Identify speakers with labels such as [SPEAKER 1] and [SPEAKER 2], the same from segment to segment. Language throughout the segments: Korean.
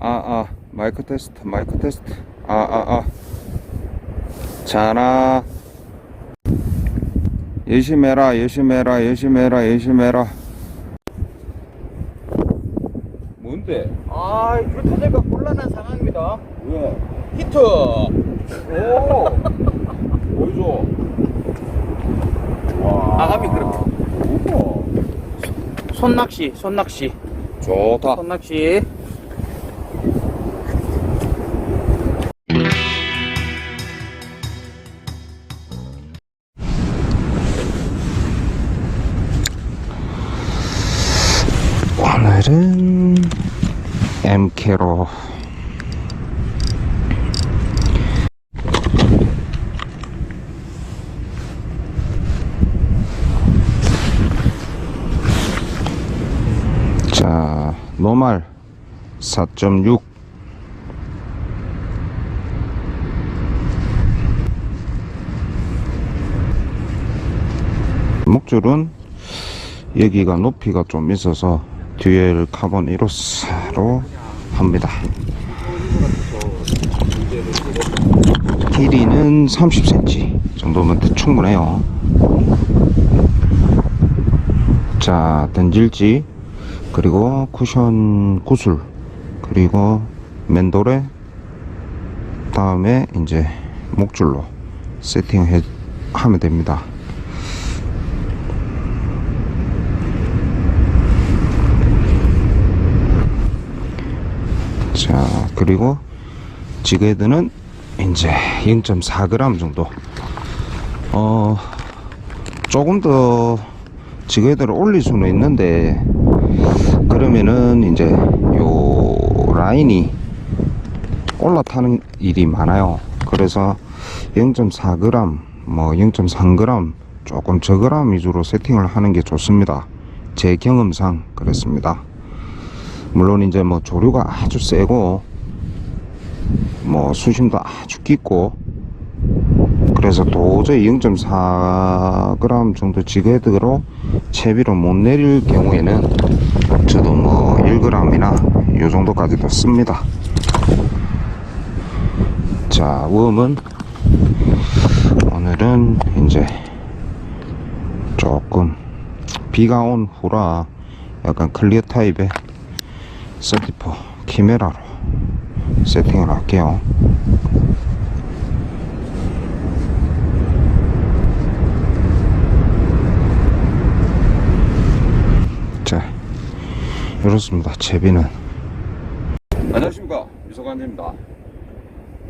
[SPEAKER 1] 아, 아, 마이크 테스트, 마이크 테스트. 아, 아, 아. 자나. 열심히 해라, 열심히 해라, 열심히 해라, 열심히 해라. 뭔데?
[SPEAKER 2] 아, 불타제가 곤란한 상황입니다.
[SPEAKER 1] 왜?
[SPEAKER 2] 히트!
[SPEAKER 1] 오! 보여줘. 와.
[SPEAKER 2] 아감이 그렇게.
[SPEAKER 1] 우와.
[SPEAKER 2] 손낚시, 손낚시.
[SPEAKER 1] 좋다.
[SPEAKER 2] 손낚시.
[SPEAKER 1] 자 노말 4.6 목줄은 여기가 높이가 좀 있어서 듀얼 카본 1호스로 합니다. 길이는 30cm 정도면 충분해요. 자, 던질지, 그리고 쿠션 구슬, 그리고 맨돌에 다음에 이제 목줄로 세팅해 하면 됩니다. 자 그리고 지게드는 이제 0.4g 정도. 어 조금 더 지게드를 올릴 수는 있는데 그러면은 이제 요 라인이 올라타는 일이 많아요. 그래서 0.4g 뭐 0.3g 조금 저그램 위주로 세팅을 하는 게 좋습니다. 제 경험상 그렇습니다 물론 이제 뭐 조류가 아주 세고 뭐 수심도 아주 깊고 그래서 도저히 0.4g 정도 지그헤드로 채비로 못 내릴 경우에는 저도 뭐 1g이나 요 정도까지도 씁니다. 자 웜은 오늘은 이제 조금 비가 온 후라 약간 클리어 타입의 34 키메라로 세팅을 할게요. 자 이렇습니다. 제비는. 안녕하십니까. 유석환입니다.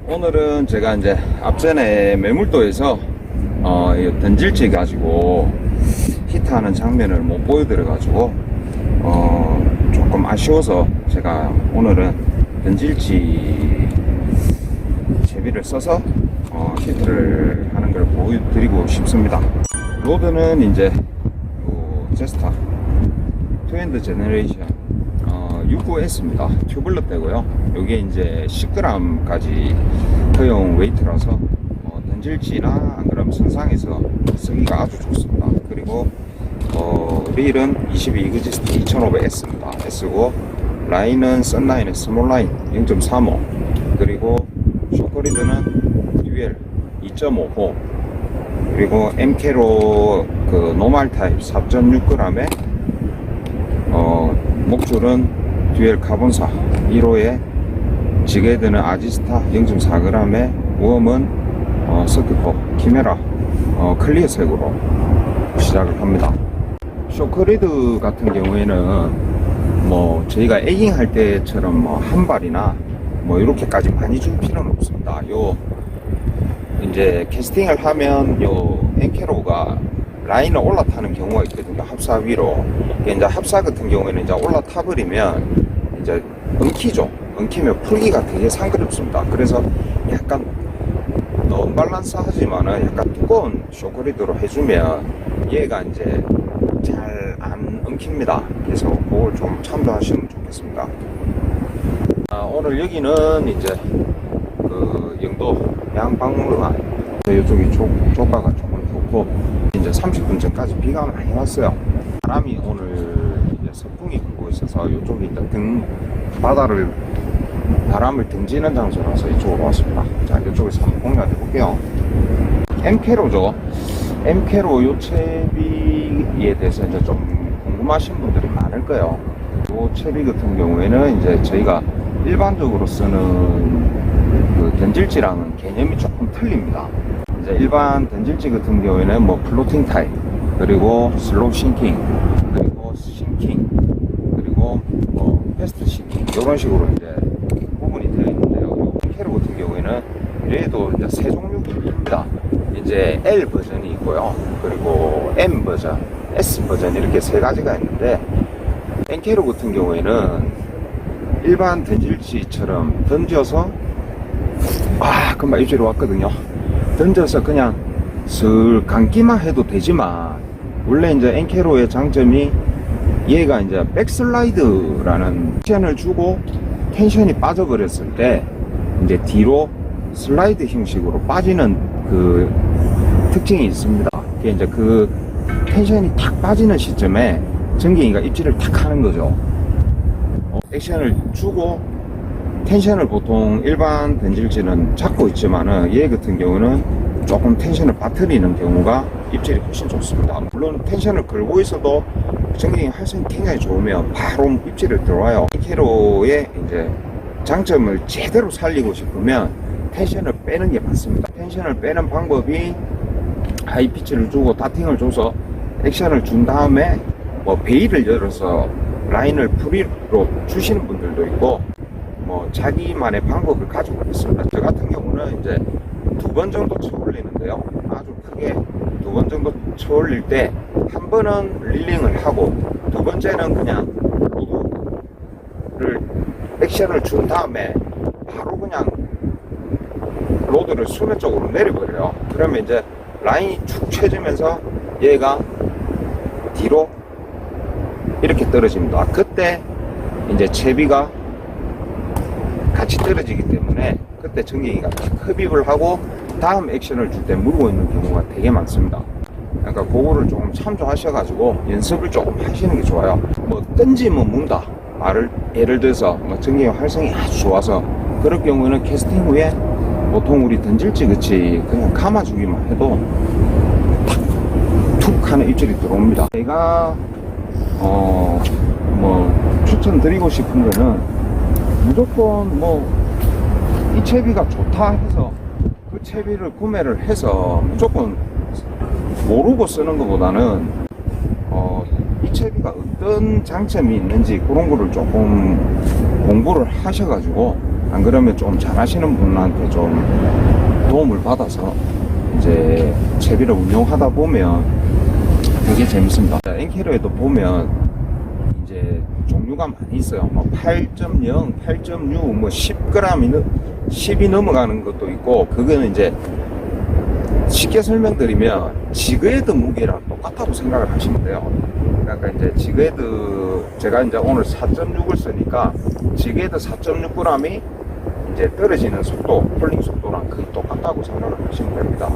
[SPEAKER 1] 오늘은 제가 이제 앞전에 매물도에서 어, 이 던질지 가지고 히트하는 장면을 못 보여드려 가지고 어, 조금 아쉬워서 제가 오늘은 던질지 제비를 써서 어, 히트를 하는 걸 보여드리고 싶습니다. 로드는 이제 요 제스타 트윈드 제너레이션 어, 69S입니다. 튜블러 때고요. 요게 이제 10g까지 허용 웨이트라서 어, 던질지나 안 그러면 선상에서 쓰기가 아주 좋습니다. 그리고 어, 릴은 22 이그지스트 2500S입니다. S고 라인은 썬라인의 스몰 라인 0.35 그리고 쇼크리드는 UL 2.5호 그리고 MK로 그 노말 타입 4.6g에 어, 목줄은 듀얼 카본사 1호에 지게드는 아지스타 0.4g에 웜은 어, 서큐포 키메라 어, 클리어색으로 시작을 합니다. 쇼크리드 같은 경우에는 뭐 저희가 에깅 할 때처럼 뭐 한 발이나 뭐 이렇게까지 많이 줄 필요는 없습니다. 요 이제 캐스팅을 하면 요 엔케로가 라인을 올라타는 경우가 있거든요. 합사 위로. 이제 합사 같은 경우에는 이제 올라타 버리면 이제 엉키죠. 엉키면 풀기가 되게 상그럽습니다. 그래서 약간 언밸런스 하지만은 약간 두꺼운 쇼크리드로 해주면 얘가 이제 잘 안 엉킵니다. 그래서 그걸 좀 참조하시면 좋겠습니다. 아, 오늘 여기는 이제 그 영도 양박물관 이쪽이 조, 조가가 조금 좋고 이제 30분 전까지 비가 많이 왔어요. 바람이 오늘 이제 서풍이 불고 있어서 이쪽이 등 바다를 바람을 등지는 장소라서 이쪽으로 왔습니다. 자, 이쪽에서 한번 공략해 볼게요. M캐로죠. M캐로 요 채비에 대해서 이제 좀 궁금하신 분들이 많을 거예요. 요 채비 같은 경우에는 이제 저희가 일반적으로 쓰는 그 던질지랑은 개념이 조금 틀립니다. 이제 일반 던질지 같은 경우에는 뭐 플로팅 타입, 그리고 슬로우 싱킹, 그리고 싱킹, 그리고 뭐 패스트 싱킹 이런 식으로 이제 구분이 되어 있는데요. 요 캐로 같은 경우에는 얘도 이제 세 종류입니다. 이제 L 버전이 있고요. 그리고 M 버전, S 버전 이렇게 세 가지가 있는데 엔캐로 같은 경우에는 일반 던질지처럼 던져서 아 금방 입질이 왔거든요. 던져서 그냥 슬 감기만 해도 되지만 원래 이제 엔캐로의 장점이 얘가 이제 백슬라이드라는 텐션을 주고 텐션이 빠져버렸을 때 이제 뒤로 슬라이드 형식으로 빠지는 그 특징이 있습니다. 그게 이제 그 텐션이 탁 빠지는 시점에 전갱이가 입질을 탁 하는 거죠. 어, 액션을 주고 텐션을 보통 일반 던질지는 잡고 있지만은 얘 같은 경우는 조금 텐션을 빠뜨리는 경우가 입질이 훨씬 좋습니다. 물론 텐션을 걸고 있어도 전갱이 활성이 굉장히 좋으면 바로 입질을 들어와요. 캐로의 이제 장점을 제대로 살리고 싶으면 텐션을 빼는 게 맞습니다. 텐션을 빼는 방법이 하이피치를 주고 다팅을 줘서 액션을 준 다음에 뭐 베일을 열어서 라인을 프리로 주시는 분들도 있고 뭐 자기만의 방법을 가지고 있습니다. 저 같은 경우는 이제 두 번 정도 쳐 올리는데요. 아주 크게 두 번 정도 쳐 올릴 때 한 번은 릴링을 하고 두 번째는 그냥 로드를 액션을 준 다음에 바로 그냥 로드를 수면 쪽으로 내려버려요. 그러면 이제 라인이 축 쳐지면서 얘가 뒤로 이렇게 떨어집니다. 그때 이제 채비가 같이 떨어지기 때문에 그때 탁 흡입을 하고 다음 액션을 줄 때 물고 있는 경우가 되게 많습니다. 그러니까 그거를 조금 참조하셔가지고 연습을 조금 하시는 게 좋아요. 뭐 던지면 문다. 말을 예를 들어서 뭐 전갱이 활성이 아주 좋아서 그럴 경우에는 캐스팅 후에 보통 우리 던질지 그치 그냥 감아주기만 해도 툭 하는 입질이 들어옵니다. 제가 어 뭐 추천드리고 싶은 거는 무조건 뭐 이 채비가 좋다 해서 그 채비를 구매를 해서 무조건 모르고 쓰는 것보다는 어, 이 채비가 어떤 장점이 있는지 그런 거를 조금 공부를 하셔가지고 안 그러면 좀 잘하시는 분한테 좀 도움을 받아서 이제 채비를 운용하다 보면 되게 재밌습니다. 엔캐로에도 보면 이제 종류가 많이 있어요. 뭐 8.0, 8.6, 뭐 10g이 넘, 10이 넘어가는 것도 있고 그거는 이제 쉽게 설명드리면 지그헤드 무게랑 똑같다고 생각을 하시면 돼요. 그러니까 이제 지그헤드 제가 이제 오늘 4.6을 쓰니까 지그헤드 4.6g이 이제 떨어지는 속도, 폴링 속도랑 거의 똑같다고 생각을 하시면 됩니다.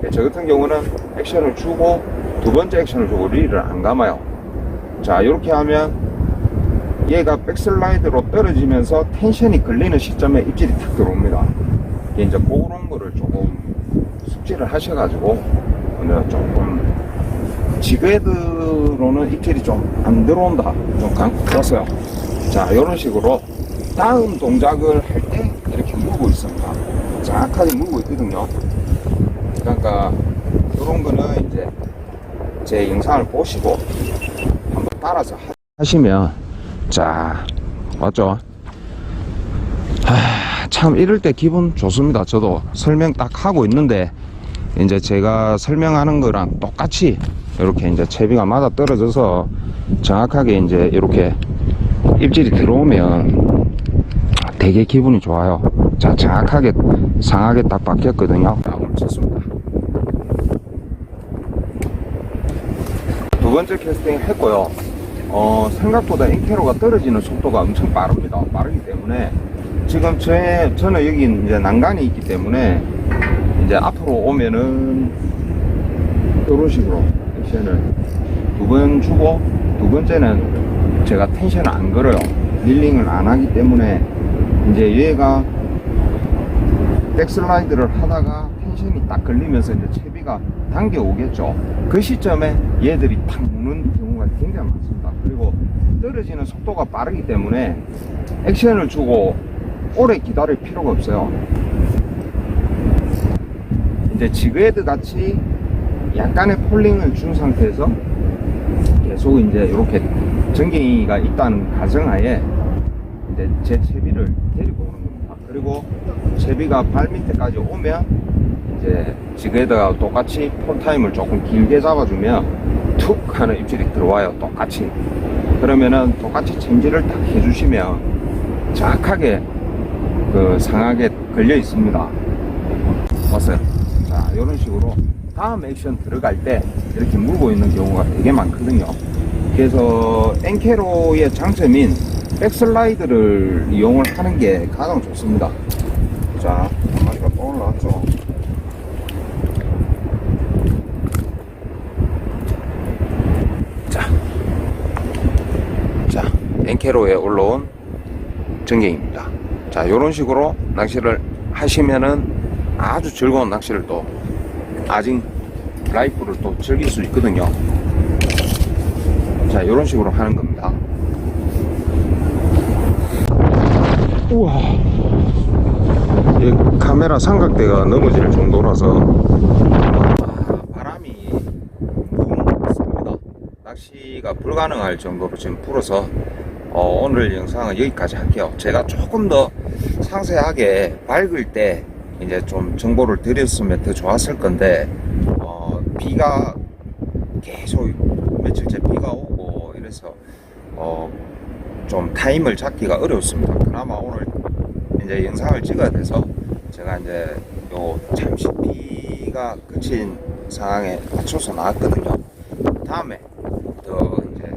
[SPEAKER 1] 네, 저 같은 경우는 액션을 주고 두 번째 액션을 주고 릴을 안 감아요. 자, 이렇게 하면 얘가 백슬라이드로 떨어지면서 텐션이 걸리는 시점에 입질이 탁 들어옵니다. 이제 그런 거를 조금 숙지를 하셔가지고 오늘 조금 지그헤드로는 입질이 좀 안 들어온다. 좀 강했어요. 자, 이런 식으로 다음 동작을 할 때 이렇게 물고 있습니다. 정확하게 물고 있거든요. 그러니까 이런 거는 이제 제 영상을 보시고 한번 따라서 하- 하시면 자 맞죠? 하, 참 이럴 때 기분 좋습니다. 저도 설명 딱 하고 있는데 이제 제가 설명하는 거랑 똑같이 이렇게 이제 채비가 맞아 떨어져서 정확하게 이제 이렇게 입질이 들어오면 되게 기분이 좋아요. 자, 정확하게 상하게 딱 바뀌었거든요. 자, 오늘 쳤습니다. 두 번째 캐스팅 했고요. 어, 생각보다 인캐로가 떨어지는 속도가 엄청 빠릅니다. 빠르기 때문에 지금 제, 저는 여기 이제 난간이 있기 때문에 이제 앞으로 오면은 이런 식으로 액션을 두 번 주고 두 번째는 제가 텐션을 안 걸어요. 릴링을 안 하기 때문에 이제 얘가 백슬라이드를 하다가 텐션이 딱 걸리면서 이제 채비가 당겨 오겠죠. 그 시점에 얘들이 탁 무는 경우가 굉장히 많습니다. 그리고 떨어지는 속도가 빠르기 때문에 액션을 주고 오래 기다릴 필요가 없어요. 이제 지그헤드 같이 약간의 폴링을 준 상태에서 계속 이제 이렇게 전갱이가 있다는 가정하에 이제 제 채비를 데리고 오는 겁니다. 그리고 채비가 발 밑에까지 오면 이제 지그헤드가 똑같이 폴타임을 조금 길게 잡아주면 툭 하는 입질이 들어와요. 똑같이. 그러면은 똑같이 챔질을 딱 해주시면 정확하게 그 상하게 걸려 있습니다. 왔어요. 자, 이런 식으로 다음 액션 들어갈 때 이렇게 물고 있는 경우가 되게 많거든요. 그래서 엔케로의 장점인 백슬라이드를 이용을 하는 게 가장 좋습니다. 자, 한 마리가 또 올라왔죠. 자, 자, 엔케로에 올라온 전갱입니다. 자, 이런 식으로 낚시를 하시면은 아주 즐거운 낚시를 또 아직 라이프를 또 즐길 수 있거든요. 자, 이런 식으로 하는 겁니다. 우와. 이 카메라 삼각대가 넘어질 정도라서 아, 바람이 너무 셉니다. 낚시가 불가능할 정도로 지금 불어서 어, 오늘 영상은 여기까지 할게요. 제가 조금 더 상세하게 밝을 때 이제 좀 정보를 드렸으면 더 좋았을 건데 어, 비가 계속 며칠째 비가 오고 이래서 어, 좀 타임을 잡기가 어렵습니다. 그나마 오늘 이제 영상을 찍어야 돼서 제가 이제 요 잠시 비가 그친 상황에 맞춰서 나왔거든요. 다음에 더 이제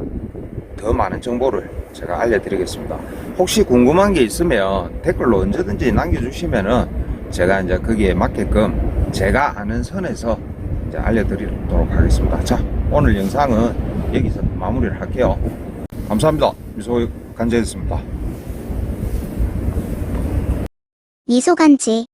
[SPEAKER 1] 더 많은 정보를 제가 알려드리겠습니다. 혹시 궁금한 게 있으면 댓글로 언제든지 남겨주시면은 제가 이제 거기에 맞게끔 제가 아는 선에서 이제 알려드리도록 하겠습니다. 자, 오늘 영상은 여기서 마무리를 할게요. 감사합니다. 미소 간재였습니다.
[SPEAKER 3] 미소간지